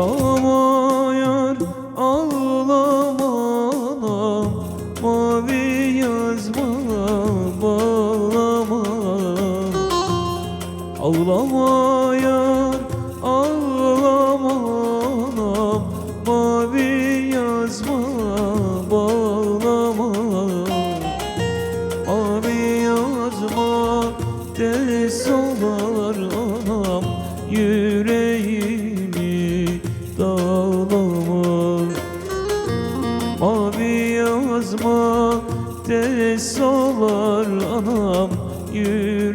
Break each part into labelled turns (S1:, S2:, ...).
S1: Ağlama yar ağlama anam Mavi yaz yazmana bağlama. Ağlama. Yazma ders olar anam Yüreğimi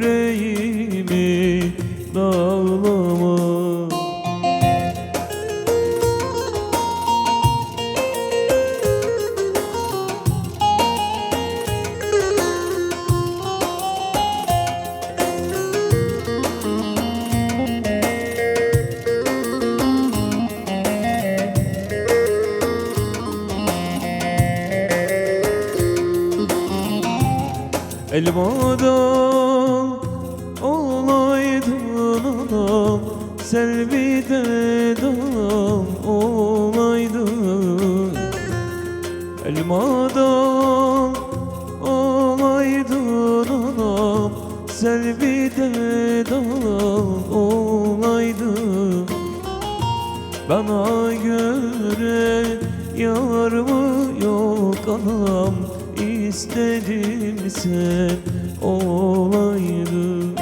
S1: Elmadan olaydın anam Selvide dam olaydın. Elmadan olaydın anam Selvide dam olaydın. Bana göre yar mı yok anam istedim sen olaydın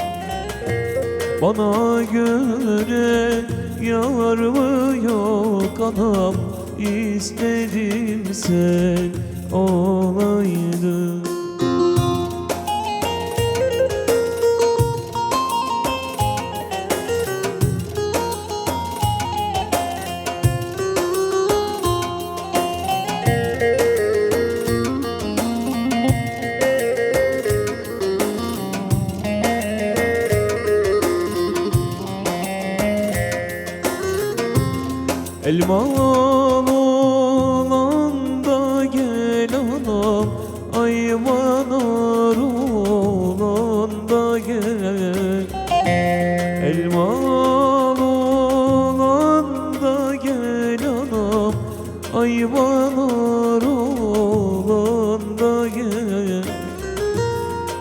S1: Bana göre yar mı yok anam istedim sen olaydın Elman olan da gel anam Ayvan ar olan da gel. Elman olan da gel anam Ayvan ar olan da gel.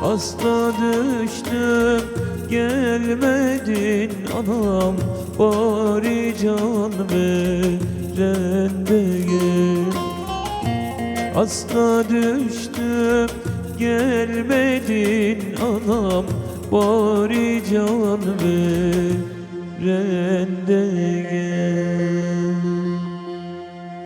S1: Hasta düştüm gelmedin anam Bari can veren Hasta düştüm gelmedin anam Bari can veren de gel